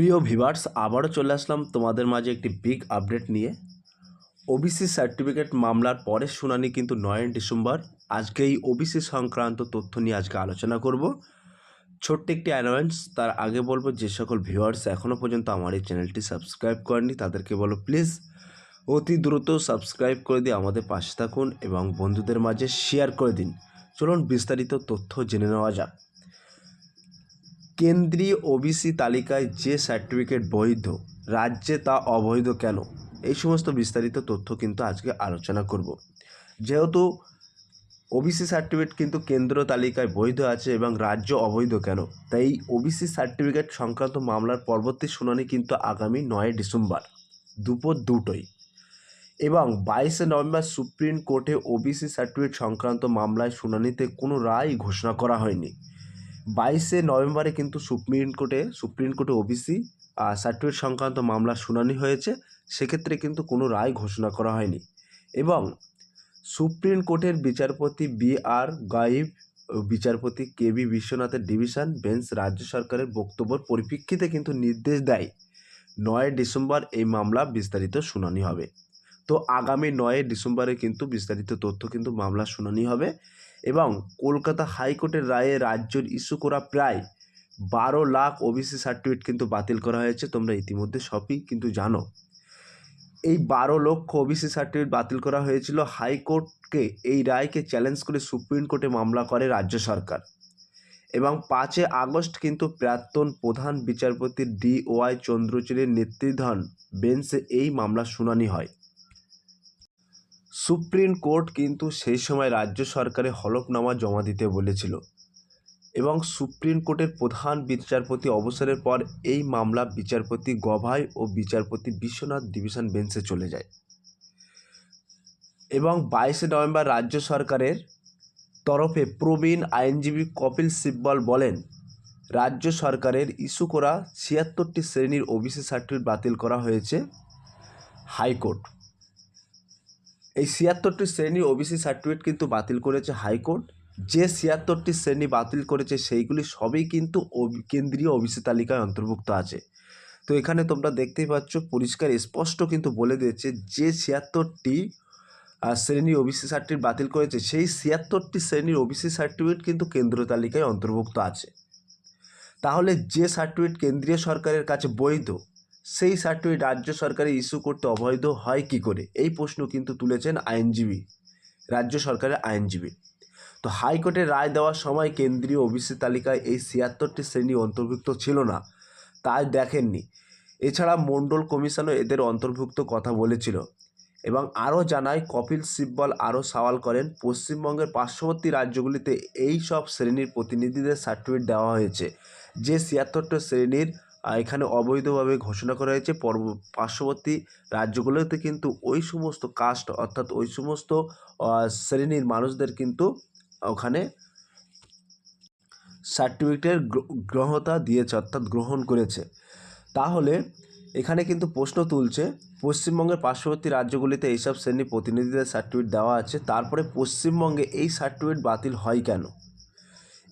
প্রিয় ভিভার্স আবারও চলে আসলাম তোমাদের মাঝে একটি বিগ আপডেট নিয়ে। ওবিসি সার্টিফিকেট মামলার পরের শুনানি কিন্তু নয় ডিসেম্বর। আজকে এই ওবিসি সংক্রান্ত তথ্য নিয়ে আজকে আলোচনা করব। ছোট্ট একটি অ্যানাউন্স তার আগে বলব, যে সকল ভিউয়ার্স এখনও পর্যন্ত আমার এই চ্যানেলটি সাবস্ক্রাইব করেনি তাদেরকে বলো প্লিজ অতি দ্রুত সাবস্ক্রাইব করে দিয়ে আমাদের পাশে থাকুন এবং বন্ধুদের মাঝে শেয়ার করে দিন। চলুন বিস্তারিত তথ্য জেনে নেওয়া যাক। কেন্দ্রীয় ওবিসি তালিকায় যে সার্টিফিকেট বৈধ, রাজ্যে তা অবৈধ কেন? এই সমস্ত বিস্তারিত তথ্য কিন্তু আজকে আলোচনা করব। যেহেতু ওবিসি সার্টিফিকেট কিন্তু কেন্দ্র তালিকায় বৈধ আছে এবং রাজ্য অবৈধ কেন? তাই ওবিসি সার্টিফিকেট সংক্রান্ত মামলার পরবর্তী শুনানি কিন্তু আগামী নয় ডিসেম্বর, দুপুর দুটোই এবং বাইশে নভেম্বর সুপ্রিম কোর্টে ওবিসি সার্টিফিকেট সংক্রান্ত মামলায় শুনানিতে কোনো রায় ঘোষণা করা হয়নি। বাইশে নভেম্বরে কিন্তু সুপ্রিম কোর্টে সুপ্রিম কোর্টে ওবিসি সার্টিফিকেট সংক্রান্ত মামলার শুনানি হয়েছে। সেক্ষেত্রে কিন্তু কোনো রায় ঘোষণা করা হয়নি। এবং সুপ্রিম কোর্টের বিচারপতি বি আর গাইব বিচারপতি কে বি বিশ্বনাথের ডিভিশন বেঞ্চ রাজ্য সরকারের বক্তব্যের পরিপ্রেক্ষিতে কিন্তু নির্দেশ দেয়, নয় ডিসেম্বর এই মামলা বিস্তারিত শুনানি হবে। তো আগামী নয় ডিসেম্বরে কিন্তু বিস্তারিত তথ্য কিন্তু মামলা শুনানি হবে এবং কলকাতা হাইকোর্টের রায়ে রাজ্যের ইস্যু করা প্রায় বারো লাখ ওবিসি সার্টিফিকেট কিন্তু বাতিল করা হয়েছে। তোমরা ইতিমধ্যে সবই কিন্তু জানো। এই বারো লক্ষ ওবিসি সার্টিফিকেট বাতিল করা হয়েছিল। হাইকোর্টকে এই রায়কে চ্যালেঞ্জ করে সুপ্রিম কোর্টে মামলা করে রাজ্য সরকার। এবং পাঁচে আগস্ট কিন্তু প্রাক্তন প্রধান বিচারপতি ডি ওয়াই চন্দ্রচূড়ের নেতৃত্বাধীন বেঞ্চে এই মামলার শুনানি হয়। সুপ্রিম কোর্ট কিন্তু সেই সময় রাজ্য সরকারে হলফনামা জমা দিতে বলেছিল এবং সুপ্রিম কোর্টের প্রধান বিচারপতি অবসরের পর এই মামলা বিচারপতি গভাই ও বিচারপতি বিশ্বনাথ ডিভিশন বেঞ্চে চলে যায়। এবং বাইশে নভেম্বর রাজ্য সরকারের তরফে প্রবীণ আইনজীবী কপিল সিব্বল বলেন, রাজ্য সরকারের ইস্যু করা ছিয়াত্তরটি শ্রেণির ওবিসি সার্টিফিকেট বাতিল করা হয়েছে হাইকোর্ট। এই ছিয়াত্তরটি শ্রেণি ওবিসি সার্টিফিকেট কিন্তু বাতিল করেছে হাইকোর্ট। যে ছিয়াত্তরটি শ্রেণি বাতিল করেছে সেইগুলি সবই কিন্তু কেন্দ্রীয় ওবিসি তালিকায় অন্তর্ভুক্ত আছে। তো এখানে তোমরা দেখতেই পাচ্ছ, পরিষ্কার স্পষ্ট কিন্তু বলে দিয়েছে যে ছিয়াত্তরটি শ্রেণি ওবিসি সার্টিফিকেট বাতিল করেছে, সেই ছিয়াত্তরটি শ্রেণির ওবিসি সার্টিফিকেট কিন্তু কেন্দ্র তালিকায় অন্তর্ভুক্ত আছে। তাহলে যে সার্টিফিকেট কেন্দ্রীয় সরকারের কাছে বৈধ সেই সার্টিফিকেট রাজ্য সরকারে ইস্যু করতে অবৈধ হয় কি করে? এই প্রশ্ন কিন্তু তুলেছেন আইনজীবী, রাজ্য সরকারের আইনজীবী। তো হাইকোর্টের রায় দেওয়ার সময় কেন্দ্রীয় ওবিসি তালিকায় এই ছিয়াত্তরটি শ্রেণি অন্তর্ভুক্ত ছিল না তাই দেখেননি। এছাড়া মণ্ডল কমিশনও এদের অন্তর্ভুক্ত কথা বলেছিল এবং আরও জানায়, কপিল সিব্বল আরও সওয়াল করেন, পশ্চিমবঙ্গের পার্শ্ববর্তী রাজ্যগুলিতে এই সব শ্রেণির প্রতিনিধিদের সার্টিফিকেট দেওয়া হয়েছে। যে ছিয়াত্তরটা শ্রেণির এখানে অবৈধভাবে ঘোষণা করা হয়েছে পর্ব, পার্শ্ববর্তী রাজ্যগুলোতে কিন্তু ওই সমস্ত কাস্ট অর্থাৎ ওই সমস্ত শ্রেণির মানুষদের কিন্তু ওখানে সার্টিফিকেটের গ্রহতা দিয়েছে অর্থাৎ গ্রহণ করেছে। তাহলে এখানে কিন্তু প্রশ্ন তুলছে, পশ্চিমবঙ্গের পার্শ্ববর্তী রাজ্যগুলিতে এইসব শ্রেণি প্রতিনিধিদের সার্টিফিকেট দেওয়া আছে, তারপরে পশ্চিমবঙ্গে এই সার্টিফিকেট বাতিল হয় কেন?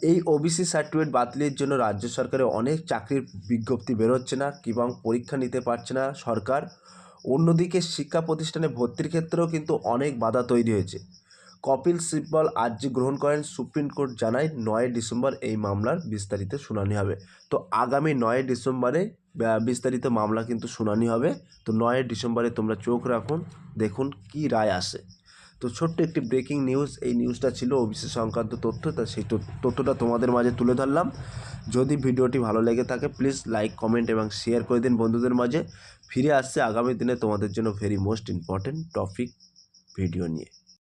এই ওবিসি সার্টিফিকেট বাতিলের জন্য রাজ্য সরকারের অনেক চাকরির বিজ্ঞপ্তি বেরোচ্ছে না, কিংবা পরীক্ষা নিতে পারছে না সরকার। অন্যদিকে শিক্ষা প্রতিষ্ঠানে ভর্তির ক্ষেত্রেও কিন্তু অনেক বাধা তৈরি হয়েছে। কপিল সিব্বল আর্জি গ্রহণ করেন, সুপ্রিম কোর্ট জানায় নয় ডিসেম্বর এই মামলার বিস্তারিত শুনানি হবে। তো আগামী নয় ডিসেম্বরে বিস্তারিত মামলা কিন্তু শুনানি হবে। তো নয় ডিসেম্বরে তোমরা চোখ রাখুন, দেখুন কি রায় আসে। তো ছোট্ট একটি ব্রেকিং নিউজ এই নিউজটা ছিল ওবিসি সংক্রান্ত তথ্য, তা সেই তথ্যটা তোমাদের মাঝে তুলে ধরলাম। যদি ভিডিওটি ভালো লেগে থাকে প্লিজ লাইক কমেন্ট এবং শেয়ার করে দিন বন্ধুদের মাঝে। ফিরে আসছে আগামী দিনে তোমাদের জন্য very most important topic video নিয়ে।